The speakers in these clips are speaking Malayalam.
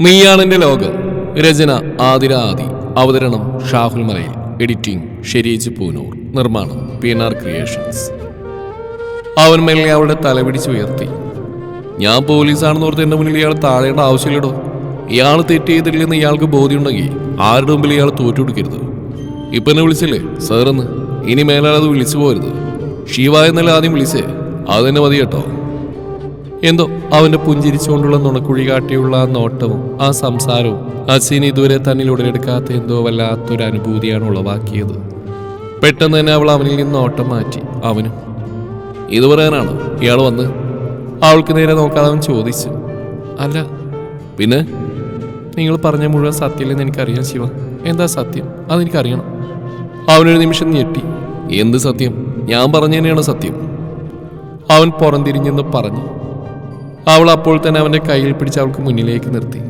നീയാണെന്റെ ലോകം. രചന ആതിര ആദി. അവതരണം ഷാഹുൽ മലയിൽ. എഡിറ്റിംഗ് ഷെരീജ് പൂനൂർ. നിർമ്മാണം പി എൻ ആർ ക്രിയേഷൻസ്. അവൻ മെല്ലെ അവളുടെ തലപിടിച്ച് ഉയർത്തി. ഞാൻ പോലീസാണെന്ന് ഓർത്ത് എന്റെ മുന്നിൽ ഇയാൾ താഴേണ്ട ആവശ്യമില്ലടോ. ഇയാൾ തെറ്റ് ചെയ്തിട്ടില്ലെന്ന് ഇയാൾക്ക് ബോധ്യമുണ്ടെങ്കിൽ ആരുടെ മുമ്പിൽ ഇയാൾ തോറ്റു കൊടുക്കരുത് ഇപ്പൊ എന്നെ വിളിച്ചില്ലേ? സാറെന്ന്. ഇനി മേലാൽ അത് വിളിച്ചു പോരുത് ശിവ എന്നല്ല ആദ്യം വിളിച്ചേ? അത് തന്നെ മതി കേട്ടോ. എന്തോ അവന്റെ പുഞ്ചിരിച്ചുകൊണ്ടുള്ള നുണക്കുഴി കാട്ടിയുള്ള ആ നോട്ടവും ആ സംസാരവും അസീന് ഇതുവരെ തന്നിൽ ഉടലെടുക്കാത്ത എന്തോ വല്ലാത്തൊരു അനുഭൂതിയാണ് ഉളവാക്കിയത്. പെട്ടെന്ന് തന്നെ അവൾ അവനിൽ നിന്ന് നോട്ടം മാറ്റി. അവനും ഇത് പറയാനാണോ? ഇയാൾ വന്ന്? അവൾക്ക് നേരെ നോക്കാതെ അവൻ ചോദിച്ചു. അല്ല പിന്നെ? നിങ്ങൾ പറഞ്ഞ മുഴുവൻ സത്യമില്ലെന്ന് എനിക്കറിയാം ശിവ. എന്താ സത്യം? അതെനിക്കറിയണം. അവനൊരു നിമിഷം ഞെട്ടി. എന്ത് സത്യം? ഞാൻ പറഞ്ഞു തന്നെയാണ് സത്യം? അവൻ പുറംതിരിഞ്ഞെന്ന് പറഞ്ഞു. അവൾ അപ്പോൾ തന്നെ അവന്റെ കയ്യിൽ പിടിച്ച് അവൾക്ക് മുന്നിലേക്ക് നിർത്തി.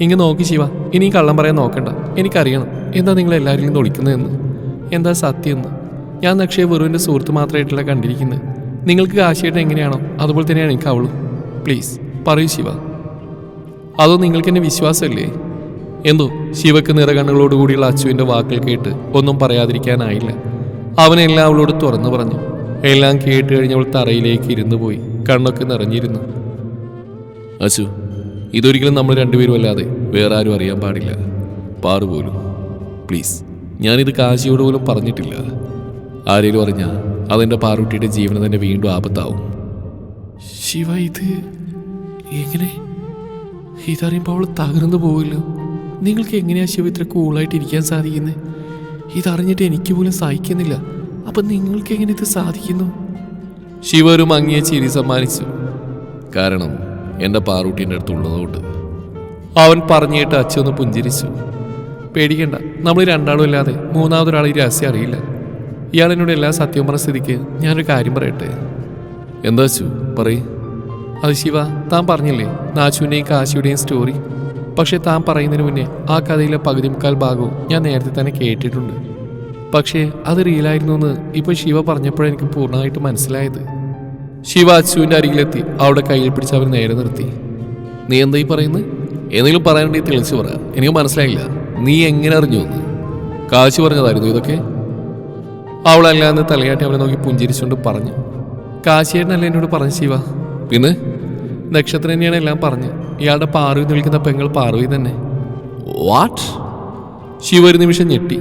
ഇങ്ങ് നോക്കി ശിവ ഇനി കള്ളം പറയാൻ നോക്കണ്ട. എനിക്കറിയണം. എന്താ നിങ്ങൾ എല്ലാവരും നിന്ന് ഒളിക്കുന്നതെന്ന് എന്താ സത്യം എന്ന്? ഞാൻ നക്ഷയെ വെറുവിന്റെ സുഹൃത്ത് മാത്രമായിട്ടല്ല കണ്ടിരിക്കുന്നത്. നിങ്ങൾക്ക് കാശിയേട്ടൻ എങ്ങനെയാണോ അതുപോലെ തന്നെയാണ് എനിക്ക് അവളും. പ്ലീസ് പറയൂ ശിവ. അതോ നിങ്ങൾക്ക് എന്നെ വിശ്വാസമല്ലേ? എന്തോ? ശിവക്ക് നിറകണ്ണുകളോടുകൂടിയുള്ള അച്ചുവിന്റെ വാക്കുകൾ കേട്ട് ഒന്നും പറയാതിരിക്കാനായില്ല. അവനെല്ലാം അവളോട് തുറന്നു പറഞ്ഞു. എല്ലാം കേട്ട് കഴിഞ്ഞവൾ തറയിലേക്ക് ഇരുന്നു പോയി. കണ്ണൊക്കെ നിറഞ്ഞിരുന്നു. അച്ചു ഇതൊരിക്കലും നമ്മൾ രണ്ടുപേരും അല്ലാതെ വേറെ ആരും അറിയാൻ പാടില്ല. പാറു പോലും. പ്ലീസ് ഞാനിത് കാശിയോട് പോലും പറഞ്ഞിട്ടില്ല. ആരേലും അറിഞ്ഞാൽ അതെന്റെ പാറുട്ടിയുടെ ജീവന് തന്നെ വീണ്ടും ആപത്താവും. ശിവ ഇത് എങ്ങനെ? ഇതറിയുമ്പോൾ അവൾ തകർന്നു പോവില്ലോ. നിങ്ങൾക്ക് എങ്ങനെയാ ശിവ ഇത്ര കൂളായിട്ട് ഇരിക്കാൻ സാധിക്കുന്നത് ഇതറിഞ്ഞിട്ട് എനിക്ക് പോലും സഹിക്കുന്നില്ല. അപ്പൊ നിങ്ങൾക്ക് എങ്ങനെ ഇത് സാധിക്കുന്നു? ശിവ ഒരു മങ്ങിയ ചിരി സമ്മാനിച്ചു. കാരണം എന്റെ പാറൂട്ടീന്റെ അടുത്തുള്ളതുകൊണ്ട് അവൻ പറഞ്ഞിട്ട് അച്ഛന്ന് പുഞ്ചിരിച്ചു. പേടിക്കണ്ട നമ്മൾ രണ്ടാളും ഇല്ലാതെ മൂന്നാമതൊരാൾ ഈ രഹസ്യം അറിയില്ല. ഇയാൾ എന്നോട് എല്ലാ സത്യവും പറഞ്ഞ സ്ഥിതിക്ക് ഞാനൊരു കാര്യം പറയട്ടെ? എന്താ അച്ചു? പറയ്. അത് ശിവ താൻ പറഞ്ഞില്ലേ നാച്ചുവിന്റെയും കാശിയുടെയും സ്റ്റോറി? പക്ഷെ താൻ പറയുന്നതിന് മുന്നേ ആ കഥയിലെ പകുതി മുക്കാൽ ഭാഗവും ഞാൻ നേരത്തെ തന്നെ കേട്ടിട്ടുണ്ട്. പക്ഷേ അത് റിയലായിരുന്നു എന്ന് ഇപ്പോൾ ശിവ പറഞ്ഞപ്പോഴെനിക്ക് പൂർണമായിട്ട് മനസ്സിലായത്. ശിവ അച്ചുവിന്റെ അരികിലെത്തി. അവിടെ കയ്യിൽ പിടിച്ച് അവൻ നേരെ നിർത്തി. നീ എന്താ ഈ പറയുന്നത് എന്തെങ്കിലും പറയാനുണ്ടെങ്കിൽ തെളിച്ച് പറ. എനിക്ക് മനസ്സിലായില്ല. നീ എങ്ങനെ അറിഞ്ഞു എന്ന്. കാശി പറഞ്ഞതായിരുന്നു ഇതൊക്കെ? അവളല്ലാന്ന് തലയാട്ടി അവനെ നോക്കി പുഞ്ചിരിച്ചുകൊണ്ട് പറഞ്ഞു. കാശിയേട്ടനല്ല എന്നോട് പറഞ്ഞു ശിവ? പിന്നെ? നക്ഷത്രം തന്നെയാണ് എല്ലാം പറഞ്ഞ്. ഇയാളുടെ പാർവി നിൽക്കുന്ന പെങ്ങൾ പാർവി തന്നെ. വാട്ട് ശിവ ഒരു നിമിഷം ഞെട്ടി.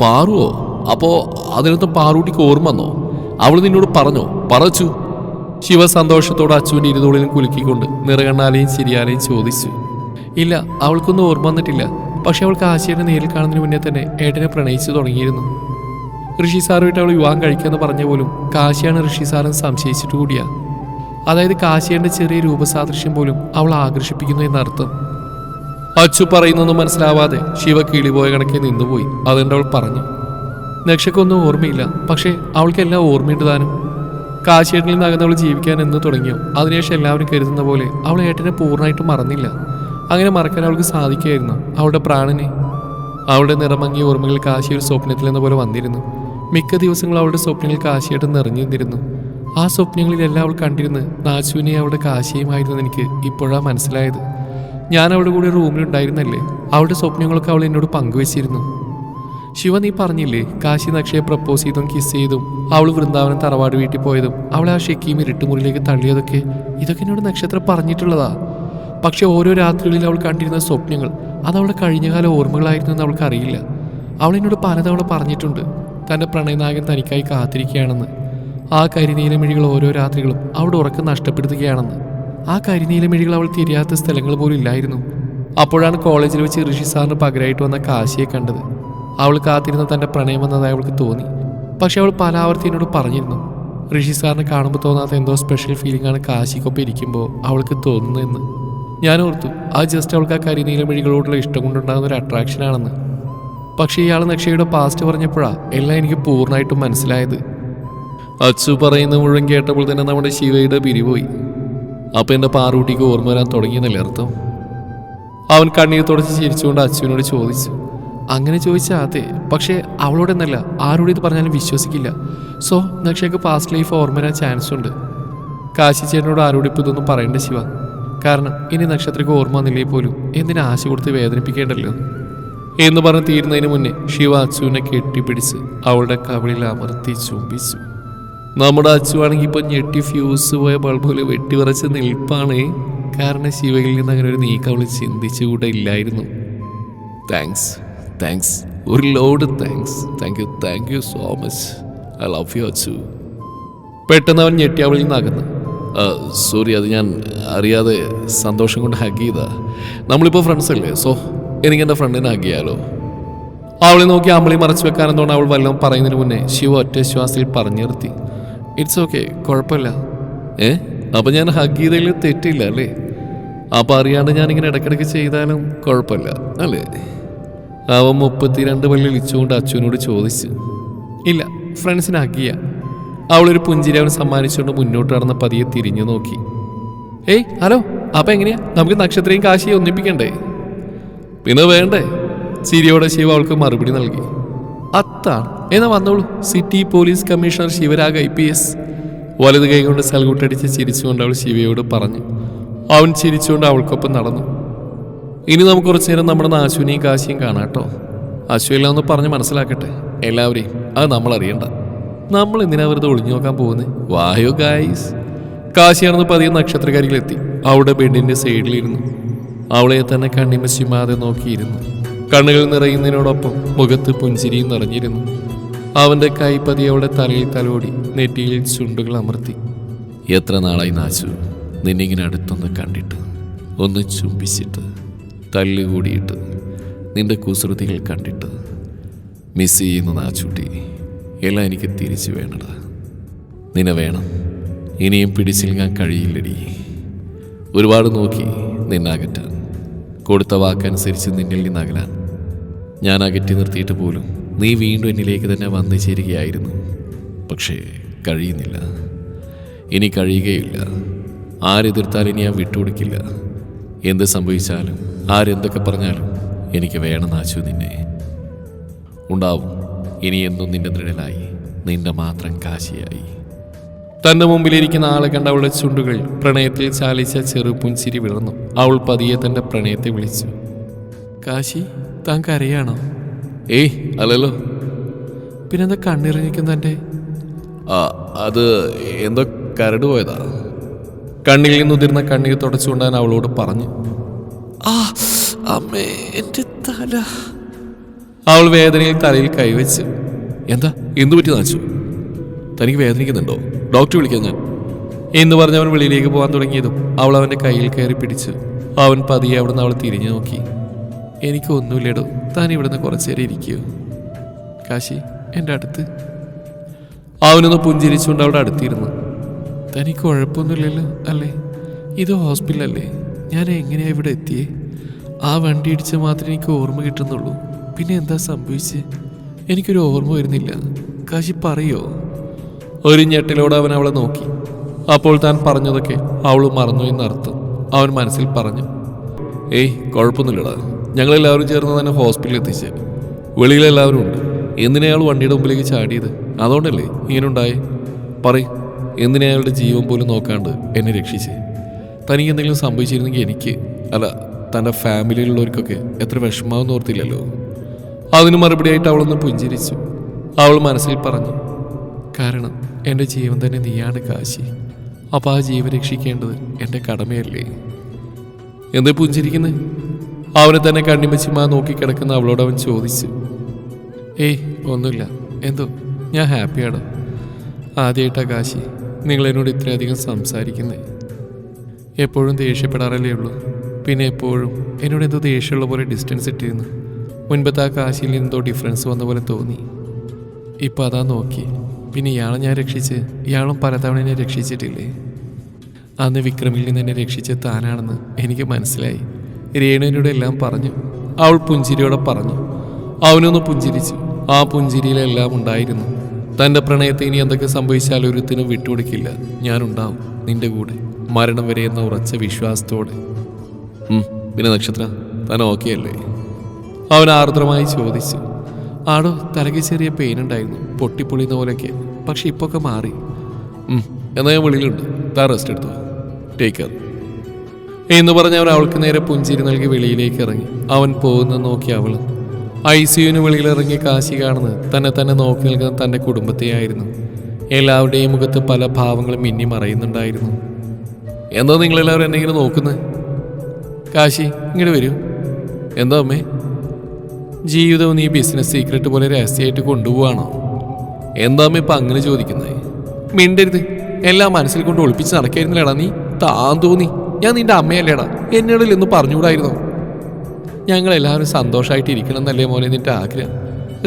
പാറുവോ അപ്പോ അതിനകത്ത് പാറൂട്ടിക്ക് ഓർമ്മ വന്നോ? അവൾ നിന്നോട് പറഞ്ഞോ? പറച്ചു ശിവ സന്തോഷത്തോടെ അച്ചുവിന്റെ ഇരുതോളിലും കുലുക്കിക്കൊണ്ട് നിറകണ്ണാലെയും ശരിയാലെയും ചോദിച്ചു. ഇല്ല അവൾക്കൊന്നും ഓർമ്മ വന്നിട്ടില്ല. പക്ഷെ അവൾക്ക് ആശയനെ നേരിൽ കാണുന്നതിന് മുന്നേ തന്നെ ഏട്ടനെ പ്രണയിച്ചു തുടങ്ങിയിരുന്നു. ഋഷി സാറുമായിട്ട് അവൾ വിവാഹം കഴിക്കാമെന്ന് പറഞ്ഞ പോലും കാശിയാണ് ഋഷി സാറെന്ന് സംശയിച്ചിട്ട് കൂടിയാ. അതായത് കാശിയുടെ ചെറിയ രൂപസാദൃശ്യം പോലും അവൾ ആകർഷിപ്പിക്കുന്നു എന്നർത്ഥം. അച്ചു പറയുന്നൊന്നും മനസ്സിലാവാതെ ശിവ കിളിപോയ കണക്കെ നിന്നുപോയി. അതുകൊണ്ട് അവൾ പറഞ്ഞു? നക്ഷക്കൊന്നും ഓർമ്മയില്ല. പക്ഷേ അവൾക്കെല്ലാം ഓർമ്മയുണ്ട് താനും. കാശിയേട്ടനിൽ നിന്ന് അവൾ ജീവിക്കാൻ എന്ന് തുടങ്ങിയോ? അതിനുശേഷം എല്ലാവരും കരുതുന്ന പോലെ അവൾ ഏട്ടനെ പൂർണമായിട്ടും മറന്നില്ല. അങ്ങനെ മറക്കാൻ അവൾക്ക് സാധിക്കുമായിരുന്നു അവളുടെ പ്രാണനെ. അവളുടെ നിറമങ്ങിയ ഓർമ്മകൾ കാശി ഒരു സ്വപ്നത്തിൽ എന്ന പോലെ വന്നിരുന്നു. മിക്ക ദിവസങ്ങളും അവളുടെ സ്വപ്നങ്ങൾ കാശിയായിട്ട് നിറഞ്ഞു നിന്നിരുന്നു ആ സ്വപ്നങ്ങളിലെല്ലാം അവൾ കണ്ടിരുന്ന് നാശുവിനെ അവളുടെ കാശിയുമായിരുന്നു എനിക്ക് ഇപ്പോഴാണ് മനസ്സിലായത്. ഞാൻ അവളുടെ കൂടെ റൂമിലുണ്ടായിരുന്നല്ലേ? അവളുടെ സ്വപ്നങ്ങളൊക്കെ അവൾ എന്നോട് പങ്കുവച്ചിരുന്നു. ശിവ നീ പറഞ്ഞില്ലേ കാശി നക്ഷയെ പ്രപ്പോസ് ചെയ്തും കിസ് ചെയ്തും. അവൾ വൃന്ദാവനം തറവാട് വീട്ടിൽ പോയതും അവളെ ആ ഷെക്കിയും ഇരുട്ടുമുറിയിലേക്ക് തള്ളിയതൊക്കെ ഇതൊക്കെ എന്നോട് നക്ഷത്രം പറഞ്ഞിട്ടുള്ളതാ. പക്ഷെ ഓരോ രാത്രികളിൽ അവൾ കണ്ടിരുന്ന സ്വപ്നങ്ങൾ അത് അവളുടെ കഴിഞ്ഞകാല ഓർമ്മകളായിരുന്നു എന്ന് അവൾക്ക് അറിയില്ല അവൾ എന്നോട് പലതവണ പറഞ്ഞിട്ടുണ്ട് തന്റെ പ്രണയനായകൻ തനിക്കായി കാത്തിരിക്കുകയാണെന്ന്. ആ കരിനീലമിഴികൾ ഓരോ രാത്രികളും അവളുടെ ഉറക്കം നഷ്ടപ്പെടുത്തുകയാണെന്ന്. ആ കരിനീലമിഴികൾ അവൾ തിരിയാത്ത സ്ഥലങ്ങൾ പോലും ഇല്ലായിരുന്നു. അപ്പോഴാണ് കോളേജിൽ വെച്ച് ഋഷി സാറിന് പകരമായിട്ട് വന്ന കാശിയെ കണ്ടത്. അവൾ കാത്തിരുന്ന തന്റെ പ്രണയം എന്നതായി അവൾക്ക് തോന്നി. പക്ഷെ അവൾ പല ആവർത്തി എന്നോട് പറഞ്ഞിരുന്നു. ഋഷി സാറിനെ കാണുമ്പോൾ തോന്നാത്ത എന്തോ സ്പെഷ്യൽ ഫീലിംഗ് ആണ് കാശിക്കൊപ്പം ഇരിക്കുമ്പോൾ അവൾക്ക് തോന്നുന്നതെന്ന്. ഞാൻ ഓർത്തു ആ ജസ്റ്റ് അവൾക്ക് ആ കരിനീല മിഴികളോടുള്ള ഇഷ്ടം കൊണ്ടുണ്ടാകുന്ന ഒരു അട്രാക്ഷൻ ആണെന്ന്. പക്ഷേ ഇയാൾ നക്ഷയുടെ പാസ്റ്റ് പറഞ്ഞപ്പോഴാണ് എല്ലാം എനിക്ക് പൂർണമായിട്ടും മനസ്സിലായത്. അച്ചു പറയുന്ന മുഴുവൻ കേട്ടപ്പോൾ തന്നെ നമ്മുടെ ശിവയുടെ പിരിപോയി അപ്പം എന്റെ പാറൂട്ടിക്ക് ഓർമ്മ വരാൻ തുടങ്ങിയെന്നല്ലേ അർത്ഥം? അവൻ കണ്ണീർ തുടച്ച് ചിരിച്ചുകൊണ്ട് അച്ചുവിനോട് ചോദിച്ചു. അങ്ങനെ ചോദിച്ചാൽ അതെ. പക്ഷേ അവളോടെന്നല്ല ആരോട് ഇത് പറഞ്ഞാലും വിശ്വസിക്കില്ല. സോ നക്ഷയ്ക്ക് പാസ്റ്റ് ലൈഫ് ഓർമ്മ വരാൻ ചാൻസ് ഉണ്ട്. കാശി ചേട്ടനോട് ആരോട് ഇപ്പോൾ ഇതൊന്നും പറയേണ്ട ശിവ. കാരണം ഇനി നക്ഷത്രക്ക് ഓർമ്മ വന്നില്ലേ പോലും എന്തിനാ ആശ കൊടുത്ത് വേദനിപ്പിക്കേണ്ടല്ലോ? എന്ന് പറഞ്ഞ് തീരുന്നതിന് മുന്നേ ശിവ അച്ചുവിനെ കെട്ടിപ്പിടിച്ച് അവളുടെ കവിളിൽ അമർത്തി ചുംബിച്ചു. നമ്മുടെ അച്ചു ആണെങ്കിൽ ഇപ്പൊ ഞെട്ടി ഫ്യൂസ് പോയ ബൾബുകൾ പോലെ വെട്ടിവിറച്ച് നിൽപ്പാണ്. കാരണം ശിവയിൽ നിന്ന് അങ്ങനെ ഒരു നീക്കം അവൾ ചിന്തിച്ചുകൂടെ ഇല്ലായിരുന്നു. താങ്ക്സ് താങ്ക്സ് ഒരു load thanks thank you thank you so much I love you Achu പെട്ടെന്ന് അവൻ ഞെട്ടി അവളിൽ നിന്ന് അകന്ന്. സോറി അത് ഞാൻ അറിയാതെ സന്തോഷം കൊണ്ട് ഹഗ് ചെയ്താ. നമ്മളിപ്പോൾ ഫ്രണ്ട്സ് അല്ലേ? സോ എനിക്ക് എന്റെ ഫ്രണ്ടിനെ ഹഗ് ചെയ്യാലോ? അവളെ നോക്കി അമ്മളി മറച്ചു വെക്കാനെന്നോണ്ട് അവൾ വല്ലതും പറയുന്നതിന് മുന്നേ ശിവ ഒറ്റ ശ്വാസത്തിൽ പറഞ്ഞു നിർത്തി. ഇറ്റ്സ് ഓക്കെ കുഴപ്പമില്ല. ഏ? അപ്പം ഞാൻ ഹഗ് ചെയ്തതിൽ തെറ്റില്ല അല്ലേ? അപ്പം അറിയാണ്ട് ഞാനിങ്ങനെ ഇടയ്ക്കിടയ്ക്ക് ചെയ്താലും കുഴപ്പമില്ല അല്ലേ? അവൻ മുപ്പത്തിരണ്ട് പള്ളി വിളിച്ചുകൊണ്ട് അച്ഛനോട് ചോദിച്ചു ഇല്ല ഫ്രണ്ട്സിനാക്കിയ. അവളൊരു പുഞ്ചിരി അവൻ സമ്മാനിച്ചുകൊണ്ട് മുന്നോട്ട് നടന്ന പതിയെ തിരിഞ്ഞു നോക്കി. ഏയ് ഹലോ അപ്പം എങ്ങനെയാ? നമുക്ക് നക്ഷത്രയും കാശിയെ ഒന്നിപ്പിക്കണ്ടേ? പിന്നെ വേണ്ടേ? ചിരിയോടെ ശിവ അവൾക്ക് മറുപടി നൽകി. അത്താണ്. എന്നാ വന്നോളൂ. City police commissioner Shivarag I P S. വലത് കൈകൊണ്ട് സൽകൂട്ടടിച്ച് ചിരിച്ചുകൊണ്ട് അവൾ ശിവയോട് പറഞ്ഞു. അവൻ ചിരിച്ചുകൊണ്ട് അവൾക്കൊപ്പം നടന്നു. ഇനി നമുക്ക് കുറച്ചു നേരം നമ്മുടെ നാശുവിനെയും കാശിയും കാണാട്ടോ അശ്വല്ല ഒന്ന് പറഞ്ഞ് മനസ്സിലാക്കട്ടെ. എല്ലാവരെയും അത് നമ്മൾ അറിയണ്ട നമ്മൾ എന്തിനാ വെറുതെ ഒളിഞ്ഞു നോക്കാൻ പോകുന്നത് വായോ ഗായ്സ് കാശിയാണെന്ന് പതിയെ നക്ഷത്രകാരികളെത്തി അവളുടെ ബെഡിന്റെ സൈഡിലിരുന്നു. അവളെ തന്നെ കണ്ണിമശിമാതെ നോക്കിയിരുന്നു. കണ്ണുകൾ നിറയുന്നതിനോടൊപ്പം മുഖത്ത് പുഞ്ചിരിയും നിറഞ്ഞിരുന്നു. അവന്റെ കൈ അവളുടെ തലയിൽ തലോടി നെറ്റിയിൽ ചുണ്ടുകൾ അമർത്തി. എത്ര നാളായി നാച്ചു നിന്നിങ്ങനെ അടുത്തൊന്ന് കണ്ടിട്ട്. ഒന്ന് ചുംബിച്ചിട്ട്. തല്ലുകൂടിയിട്ട് നിന്റെ കുസൃതികൾ കണ്ടിട്ട് മിസ് ചെയ്യുന്ന നാച്ചൂട്ടി എല്ലാം എനിക്ക് തിരിച്ചു വേണടാ. നിന്നെ വേണം. ഇനിയും പിടിച്ചിൽ ഞാൻ കഴിയില്ലടി. ഒരുപാട് നോക്കി നിന്നകറ്റാൻ. കൊടുത്ത വാക്കനുസരിച്ച് നിന്നിൽ നിന്ന് അകലാൻ ഞാൻ അകറ്റി നിർത്തിയിട്ട് പോലും നീ വീണ്ടും എന്നിലേക്ക് തന്നെ വന്നു ചേരുകയായിരുന്നു. പക്ഷേ കഴിയുന്നില്ല. ഇനി കഴിയുകയില്ല. ആരെതിർത്താൽ ഇനി ഞാൻ വിട്ടുകൊടുക്കില്ല. എന്ത് സംഭവിച്ചാലും ആരെന്തൊക്കെ പറഞ്ഞാലും എനിക്ക് വേണം നാശു നിന്നെ. ഉണ്ടാവും ഇനി എന്നും നിന്റെ നിഴലായി നിന്റെ മാത്രം കാശിയായി. തന്റെ മുമ്പിലിരിക്കുന്ന ആളെ കണ്ട അവളുടെ ചുണ്ടുകൾ പ്രണയത്തിൽ ചാലിച്ച ചെറുപുഞ്ചിരി വിളർന്നു. അവൾ പതിയെ തന്റെ പ്രണയത്തെ വിളിച്ചു. കാശി താൻ കരയാണോ ഏയ് അല്ലല്ലോ. പിന്നെന്താ കണ്ണിറങ്ങിക്കുന്നന്റെ ആ അത് എന്തോ കരട് പോയതാ. കണ്ണിൽ നിന്നുതിർന്ന കണ്ണീർ തുടച്ചുകൊണ്ട് ഞാൻ അവളോട് പറഞ്ഞു. ആ അമ്മേ എന്റെ തല. അവൾ വേദനയിൽ തലയിൽ കൈവച്ച് എന്താ എന്തു പറ്റി നാച്ചു? തനിക്ക് വേദനിക്കുന്നുണ്ടോ? ഡോക്ടർ വിളിക്കാം ഞാൻ. എന്ന് പറഞ്ഞ് അവൻ വെളിയിലേക്ക് പോകാൻ തുടങ്ങിയതും അവൾ അവന്റെ കയ്യിൽ കയറി പിടിച്ച് അവൻ പതിയെ അവിടെ നിന്ന് അവൾ തിരിഞ്ഞു നോക്കി. എനിക്കൊന്നുമില്ലടോ താൻ ഇവിടുന്ന് കുറച്ചു നേരം ഇരിക്കുക കാശി എന്റെ അടുത്ത്. അവനൊന്ന് പുഞ്ചിരിച്ചുകൊണ്ട് അവിടെ അടുത്തിരുന്നു തനിക്ക് കുഴപ്പമൊന്നുമില്ലല്ലോ അല്ലേ? ഇത് ഹോസ്പിറ്റലല്ലേ? ഞാൻ എങ്ങനെയാണ് ഇവിടെ എത്തിയേ? ആ വണ്ടി ഇടിച്ച മാത്രമേ എനിക്ക് ഓർമ്മ കിട്ടുന്നുള്ളൂ. പിന്നെ എന്താ സംഭവിച്ചേ? എനിക്കൊരു ഓർമ്മ വരുന്നില്ല. കാശി പറയോ? ഒരു ഞെട്ടിലോടെ അവൻ അവളെ നോക്കി. അപ്പോൾ താൻ പറഞ്ഞതൊക്കെ അവൾ മറന്നു എന്നർത്ഥം അവൻ മനസ്സിൽ പറഞ്ഞു. ഏയ് കുഴപ്പമൊന്നുമില്ലടാ. ഞങ്ങളെല്ലാവരും ചേർന്ന് തന്നെ ഹോസ്പിറ്റലിൽ എത്തിച്ച്. വെളിയിലെല്ലാവരും ഉണ്ട്. എന്തിനാ അയാൾ വണ്ടിയുടെ മുമ്പിലേക്ക് ചാടിയത്? അതുകൊണ്ടല്ലേ ഇങ്ങനെ ഉണ്ടായേ? പറയ്. എന്തിനാ അയാളുടെ ജീവൻ പോലും നോക്കാണ്ട് എന്നെ രക്ഷിച്ച്? തനിക്ക് എന്തെങ്കിലും സംഭവിച്ചിരുന്നെങ്കിൽ എനിക്ക് അല്ല തന്റെ ഫാമിലിയിലുള്ളവർക്കൊക്കെ എത്ര വിഷമാവെന്ന് ഓർത്തില്ലല്ലോ. അതിന് മറുപടിയായിട്ട് അവളൊന്ന് പുഞ്ചിരിച്ചു. അവൾ മനസ്സിൽ പറഞ്ഞു കാരണം എന്റെ ജീവൻ തന്നെ നീയാണ് കാശി. അപ്പോൾ ആ ജീവൻ രക്ഷിക്കേണ്ടത് എന്റെ കടമയല്ലേ? എന്ത് പുഞ്ചിരിക്കുന്നത് അവനെ തന്നെ കണ്ണിമച്ചിമാ നോക്കിക്കിടക്കുന്ന അവളോട് അവൻ ചോദിച്ചു. ഏയ് ഒന്നുമില്ല. എന്തോ ഞാൻ ഹാപ്പിയാണ്. ആദ്യമായിട്ടാ കാശി. നിങ്ങൾ എന്നോട് ഇത്രയധികം സംസാരിക്കുന്നേ. എപ്പോഴും ദേഷ്യപ്പെടാറല്ലേ ഉള്ളൂ. പിന്നെ എപ്പോഴും എന്നോട് എന്തോ ദേഷ്യമുള്ള പോലെ ഡിസ്റ്റൻസ് ഇട്ടിരുന്നു. മുൻപത്തെ ആ കാശിയിൽ എന്തോ ഡിഫറൻസ് വന്ന പോലെ തോന്നി. ഇപ്പം അതാ നോക്കി. പിന്നെ ഇയാളെ ഞാൻ രക്ഷിച്ച് ഇയാളും പലതവണ എന്നെ രക്ഷിച്ചിട്ടില്ലേ? അന്ന് വിക്രമിൽ നിന്ന് എന്നെ രക്ഷിച്ച താനാണെന്ന് എനിക്ക് മനസ്സിലായി. രേണുവിനോട് എല്ലാം പറഞ്ഞു. അവൾ പുഞ്ചിരിയോടെ പറഞ്ഞു. അവനൊന്ന് പുഞ്ചിരിച്ചു. ആ പുഞ്ചിരിയിലെല്ലാം ഉണ്ടായിരുന്നു. തന്റെ പ്രണയത്തെ ഇനി എന്തൊക്കെ സംഭവിച്ചാലും ഒരുത്തിനും വിട്ടുകൊടുക്കില്ല. ഞാനുണ്ടാവും നിന്റെ കൂടെ. മരണം വരെ എന്ന ഉറച്ച വിശ്വാസത്തോടെ. പിന്നെ നക്ഷത്ര താൻ ഓക്കെ അല്ലേ? അവൻ ആർദ്രമായി ചോദിച്ചു. ആടോ തലയ്ക്ക് ചെറിയ പെയിൻ ഉണ്ടായിരുന്നു. പൊട്ടിപ്പൊളിയുന്ന പോലെയൊക്കെ. പക്ഷെ ഇപ്പൊ ഒക്കെ മാറി. എന്നാൽ എന്നാ ഞാൻ വെളിയിലുണ്ട്. താൻ റെസ്റ്റ് എടുത്തു? ടേക്ക് കെയർ എന്ന് പറഞ്ഞ് അവൻ അവൾക്ക് നേരെ പുഞ്ചിരി നൽകി വെളിയിലേക്ക് ഇറങ്ങി. അവൻ പോകുന്ന നോക്കി അവൾ ഐ സിയുവിന് വെളിയിൽ ഇറങ്ങി കാശി കാണുന്നത് തന്നെ തന്നെ നോക്കി നിൽക്കുന്ന തന്റെ കുടുംബത്തെയായിരുന്നു. എല്ലാവരുടെയും മുഖത്ത് പല ഭാവങ്ങളും മിന്നി മറയുന്നുണ്ടായിരുന്നു എന്താ നിങ്ങളെല്ലാവരും എന്നെ ഇങ്ങനെ നോക്കുന്നത് കാശി ഇങ്ങോട്ട് വരൂ. എന്താ അമ്മേ? ജീവിതവും നീ ബിസിനസ് സീക്രട്ട് പോലെ രഹസ്യമായിട്ട് കൊണ്ടുപോവാണോ? എന്താ അമ്മ ഇപ്പം അങ്ങനെ ചോദിക്കുന്നത് മിണ്ടരുത്. എല്ലാം മനസ്സിൽ കൊണ്ട് ഒളിപ്പിച്ച് നടക്കായിരുന്നില്ലടാ നീ? താൻ തോന്നി. ഞാൻ നിന്റെ അമ്മയല്ലേടാ. എന്നോടില്ലെന്ന് എന്ന് പറഞ്ഞുകൂടായിരുന്നോ? ഞങ്ങൾ എല്ലാവരും സന്തോഷമായിട്ട് ഇരിക്കണം എന്നല്ലേ മോനെ നിന്റെ ആഗ്രഹം?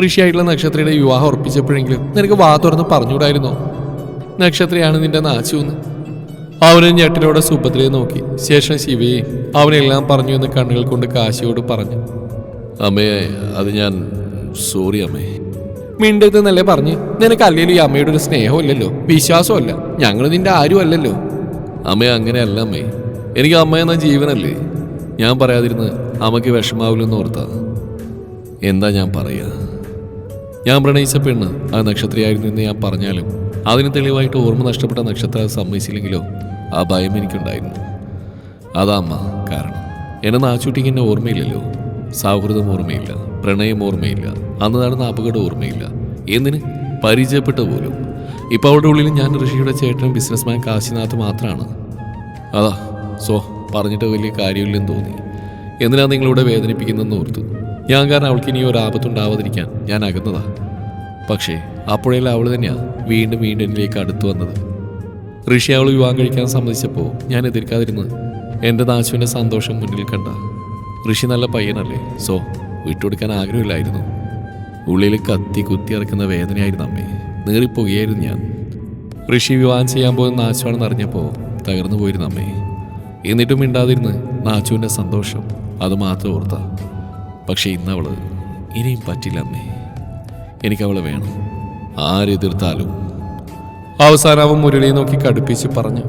ഋഷിയായിട്ടുള്ള നക്ഷത്രയുടെ വിവാഹം ഉറപ്പിച്ചപ്പോഴെങ്കിലും നിനക്ക് വാ തുറന്ന് പറഞ്ഞുകൂടായിരുന്നോ? നക്ഷത്രയാണ് നിന്റെ നാച്ചുന്ന് അവന് ഞെട്ടിലോടെ സുഭദ്രയെ നോക്കി. ശേഷം ശിവയെ അവനെല്ലാം പറഞ്ഞു എന്ന് കണ്ണുകൾ കൊണ്ട് കാശിയോട് പറഞ്ഞു. അമ്മേ അത് ഞാൻ സോറി അമ്മേ. മിണ്ടരുതെന്നല്ലേ പറഞ്ഞ്? നിനക്ക് അല്ലെങ്കിൽ ഈ അമ്മയുടെ ഒരു സ്നേഹമില്ലല്ലോ? വിശ്വാസമല്ല. ഞങ്ങൾ നിന്റെ ആരും അല്ലല്ലോ അമ്മ അങ്ങനെയല്ല അമ്മേ. എനിക്ക് അമ്മ എന്ന ജീവനല്ലേ? ഞാൻ പറയാതിരുന്ന് അമ്മയ്ക്ക് വിഷമാവില്ലെന്ന് ഓർത്താ. എന്താ ഞാൻ പറയുക ഞാൻ പ്രണയിച്ച പെണ്ണ് ആ നക്ഷത്രയായിരുന്നു എന്ന് ഞാൻ പറഞ്ഞാലും അതിന് തെളിവായിട്ട് ഓർമ്മ നഷ്ടപ്പെട്ട നക്ഷത്ര സമ്മതിച്ചില്ലെങ്കിലോ ആ ഭയം എനിക്കുണ്ടായിരുന്നു. അതാ അമ്മ കാരണം എന്നെ നാച്ചൂട്ടിക്ക് എന്നെ ഓർമ്മയില്ലല്ലോ. സൗഹൃദം ഓർമ്മയില്ല പ്രണയം ഓർമ്മയില്ല അന്ന് നടന്ന അപകടം ഓർമ്മയില്ല. എന്തിന്? പരിചയപ്പെട്ട പോലും. ഇപ്പോൾ അവളുടെ ഉള്ളിൽ ഞാൻ ഋഷിയുടെ ചേട്ടനും ബിസിനസ്മാൻ കാശിനാഥ് മാത്രമാണ് അതാ സോ പറഞ്ഞിട്ട് വലിയ കാര്യമില്ലെന്ന് തോന്നി. എന്തിനാ നിങ്ങളിവിടെ വേദനിപ്പിക്കുന്നതെന്ന് ഓർത്തു. ഞാൻ കാരണം അവൾക്ക് ഇനി ഒരു ആപത്തുണ്ടാവാതിരിക്കാൻ ഞാൻ അകന്നതാ. പക്ഷേ അപ്പോഴെല്ലാം അവൾ തന്നെയാ വീണ്ടും വീണ്ടും എന്നിലേക്ക് അടുത്തു വന്നത്. ഋഷി അവൾ വിവാഹം കഴിക്കാൻ സമ്മതിച്ചപ്പോൾ ഞാൻ എതിർക്കാതിരുന്ന് എന്റെ നാശുവിന്റെ സന്തോഷം മുന്നിൽ കണ്ട. ഋഷി നല്ല പയ്യനല്ലേ? സോ വിട്ടുകൊടുക്കാൻ ആഗ്രഹമില്ലായിരുന്നു. ഉള്ളിൽ കത്തി കുത്തി ഇറക്കുന്ന വേദനയായിരുന്നു അമ്മേ. നീറിപ്പോകുകയായിരുന്നു ഞാൻ. ഋഷി വിവാഹം ചെയ്യാൻ പോകുന്ന നാശമാണെന്ന് അറിഞ്ഞപ്പോൾ തകർന്നു പോയിരുന്നു അമ്മേ. എന്നിട്ടും മിണ്ടാതിരുന്ന് നാച്ചുവിന്റെ സന്തോഷം അത് മാത്രം ഓർത്ത. പക്ഷെ ഇന്നവൾ ഇനിയും പറ്റില്ല അമ്മേ. എനിക്കവളെ വേണം. ആരെതിർത്താലും അവസാനം അവൻ മുരളിയെ നോക്കി കടുപ്പിച്ച് പറഞ്ഞു.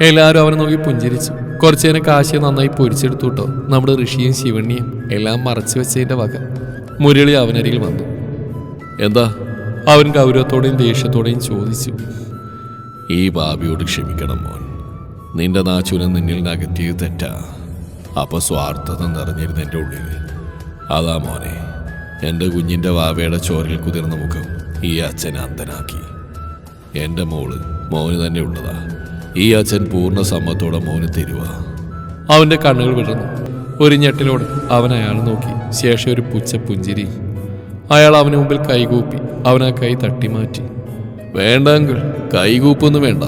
എല്ലാവരും അവനെ നോക്കി പുഞ്ചിരിച്ചു. കുറച്ചു നേരം കാശിയെ നന്നായി പൊരിച്ചെടുത്തു കേട്ടോ. നമ്മുടെ ഋഷിയും ശിവണ്ണിയും എല്ലാം മറച്ചു വെച്ചതിന്റെ വക. മുരളി അവനരികിൽ വന്നു. എന്താ? അവൻ ഗൗരവത്തോടെയും ദേഷ്യത്തോടെയും ചോദിച്ചു. ഈ ബാബിയോട് ക്ഷമിക്കണം മോൻ. നിന്റെ നാച്ചുനെ നിന്നിൽ നിന്ന് തെറ്റാ. അപ്പൊ സ്വാർത്ഥത നിറഞ്ഞിരുന്ന എന്റെ ഉള്ളിൽ അതാ മോനെ എന്റെ കുഞ്ഞിന്റെ വാവയുടെ ചോരയിൽ കുതിർന്ന മുഖം ഈ അച്ഛൻ അന്തനാക്കി എന്റെ മോൾ മോന് തന്നെ ഉള്ളതാ. ഈ അച്ഛൻ പൂർണ സമ്മത്തോടെ മോന് തരുവ. അവന്റെ കണ്ണുകൾ വിടർന്നു. ഒരു ഞെട്ടിലോട് അവൻ അയാൾ നോക്കി. ശേഷം ഒരു പുച്ച പുഞ്ചിരി. അയാൾ അവന് മുമ്പിൽ കൈകൂപ്പി അവൻ ആ കൈ തട്ടി മാറ്റി വേണ്ട അങ്കിൾ കൈകൂപ്പൊന്നും വേണ്ട.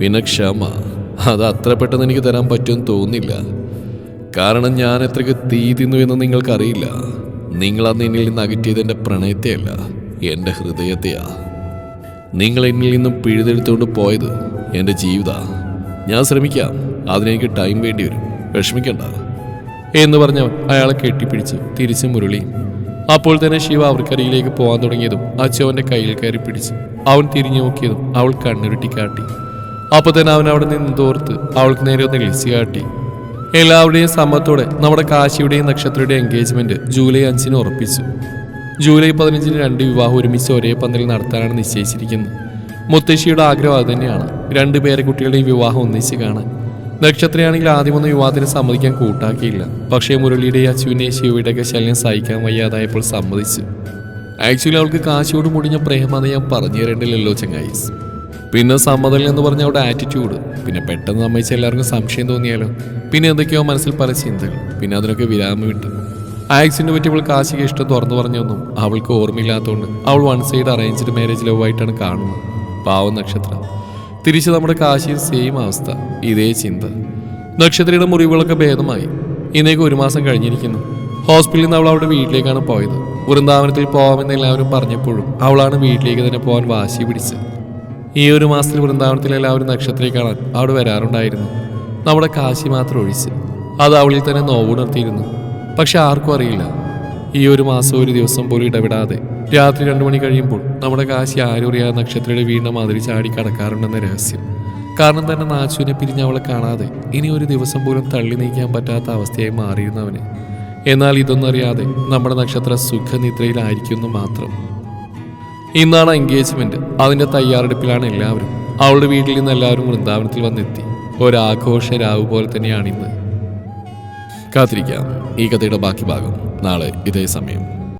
പിന്നെ ക്ഷമ. അത് അത്ര പെട്ടെന്ന് എനിക്ക് തരാൻ പറ്റുമെന്ന് തോന്നില്ല കാരണം ഞാൻ എത്രയ്ക്ക് തീ തിന്നു എന്ന് നിങ്ങൾക്കറിയില്ല. നിങ്ങൾ അന്ന് എന്നിൽ നിന്ന് അകറ്റിയത് എന്റെ പ്രണയത്തെയല്ല എന്റെ ഹൃദയത്തെയാ. നിങ്ങൾ എന്നിൽ നിന്നും പിഴുതെടുത്തുകൊണ്ട് പോയത് എന്റെ ജീവിത. ഞാൻ ശ്രമിക്കാം അതിനെനിക്ക് ടൈം വേണ്ടി വരും. വിഷമിക്കണ്ട. എന്ന് പറഞ്ഞവൻ അയാളെ കെട്ടിപ്പിടിച്ച് തിരിച്ച് മുരളി. അപ്പോൾ തന്നെ ശിവ അവർക്കരിയിലേക്ക് പോകാൻ തുടങ്ങിയതും അച്ഛവന്റെ കയ്യിൽ കയറി പിടിച്ച് അവൻ തിരിഞ്ഞു നോക്കിയതും അവൾ കണ്ണുരുട്ടി കാട്ടി. അപ്പൊ തന്നെ അവൻ അവിടെ നിന്ന് തോർത്ത് അവൾക്ക് നേരെ ഒന്ന് ഗ്ലിസി കാട്ടി. എല്ലാവരുടെയും സമ്മതത്തോടെ നമ്മുടെ കാശിയുടെയും നക്ഷത്രയുടെയും എൻഗേജ്മെന്റ് ജൂലൈ അഞ്ചിന് ഉറപ്പിച്ചു. ജൂലൈ പതിനഞ്ചിന് രണ്ട് വിവാഹം ഒരുമിച്ച് ഒരേ പന്തലിൽ നടത്താനാണ് നിശ്ചയിച്ചിരിക്കുന്നത്. മുത്തശ്ശിയുടെ ആഗ്രഹം അതുതന്നെയാണ് രണ്ട് പേരക്കുട്ടികളുടെയും വിവാഹം ഒന്നിച്ച് കാണാൻ. നക്ഷത്രയാണെങ്കിൽ ആദ്യമൊന്നും വിവാഹത്തിന് സമ്മതിക്കാൻ കൂട്ടാക്കിയില്ല. പക്ഷേ മുരളിയുടെയും അച്ചുവിന്റെയും ശിവയുടെയൊക്കെ ശല്യം സഹിക്കാൻ വയ്യാതായപ്പോൾ സമ്മതിച്ചു. ആക്ച്വലി അവൾക്ക് കാശിയോട് മുടിഞ്ഞ പ്രേമാന്ന് ഞാൻ പറഞ്ഞു തരേണ്ടില്ലല്ലോ ചങ്ങായിസ്. പിന്നെ സമ്മതൽ എന്ന് പറഞ്ഞ അവിടെ ആറ്റിറ്റ്യൂഡ് പിന്നെ പെട്ടെന്ന് സമ്മതിച്ച എല്ലാവർക്കും സംശയം തോന്നിയാലോ? പിന്നെ എന്തൊക്കെയോ മനസ്സിൽ പല ചിന്തകൾ. പിന്നെ അതിനൊക്കെ വിരാമം വിട്ടു ആക്സിനെ പറ്റി അവൾ കാശിക്ക് ഇഷ്ടം തുറന്നു പറഞ്ഞൊന്നും അവൾക്ക് ഓർമ്മയില്ലാത്തതുകൊണ്ട് അവൾ one side arranged marriage love ആയിട്ടാണ് കാണുന്നത്. പാവം നക്ഷത്രം. തിരിച്ച് നമ്മുടെ കാശിയും സെയിം അവസ്ഥ ഇതേ ചിന്ത. നക്ഷത്രയുടെ മുറിവുകളൊക്കെ ഭേദമായി. ഇന്നേക്ക് ഒരു മാസം കഴിഞ്ഞിരിക്കുന്നു. ഹോസ്പിറ്റലിൽ നിന്ന് അവൾ അവളുടെ വീട്ടിലേക്കാണ് പോയത്. വൃന്ദാവനത്തിൽ പോകാമെന്ന് എല്ലാവരും പറഞ്ഞപ്പോഴും അവളാണ് വീട്ടിലേക്ക് തന്നെ പോകാൻ വാശി പിടിച്ചത്. ഈ ഒരു മാസത്തിൽ വൃന്ദാവനത്തിൽ എല്ലാവരും നക്ഷത്രയെ കാണാൻ അവിടെ വരാറുണ്ടായിരുന്നു. നമ്മുടെ കാശി മാത്രം ഒഴിച്ച് അത് അവളിൽ തന്നെ നോവുണർത്തിയിരുന്നു പക്ഷെ ആർക്കും അറിയില്ല. ഈ ഒരു മാസം ഒരു ദിവസം പോലും ഇടപെടാതെ രാത്രി രണ്ടു മണി കഴിയുമ്പോൾ നമ്മുടെ കാശി ആരും അറിയാതെ നക്ഷത്രയുടെ വീണ്ടും മാതിരി ചാടി കടക്കാറുണ്ടെന്ന രഹസ്യം. കാരണം തന്നെ നാച്ചുവിനെ പിരിഞ്ഞ് അവളെ കാണാതെ ഇനി ഒരു ദിവസം പോലും തള്ളി നീക്കാൻ പറ്റാത്ത അവസ്ഥയായി മാറിയിരുന്നവന്. എന്നാൽ ഇതൊന്നും അറിയാതെ നമ്മുടെ നക്ഷത്ര സുഖനിദ്രയിലായിരിക്കുന്നു മാത്രം ഇന്നാണ് എൻഗേജ്മെന്റ് അതിന്റെ തയ്യാറെടുപ്പിലാണ് എല്ലാവരും. അവളുടെ വീട്ടിൽ നിന്ന് എല്ലാവരും വൃന്ദാവനത്തിൽ വന്നെത്തി. ഒരാഘോഷ രാവ് പോലെ തന്നെയാണ് ഇന്ന്. കാത്തിരിക്കാം. ഈ കഥയുടെ ബാക്കി ഭാഗം നാളെ ഇതേ സമയം.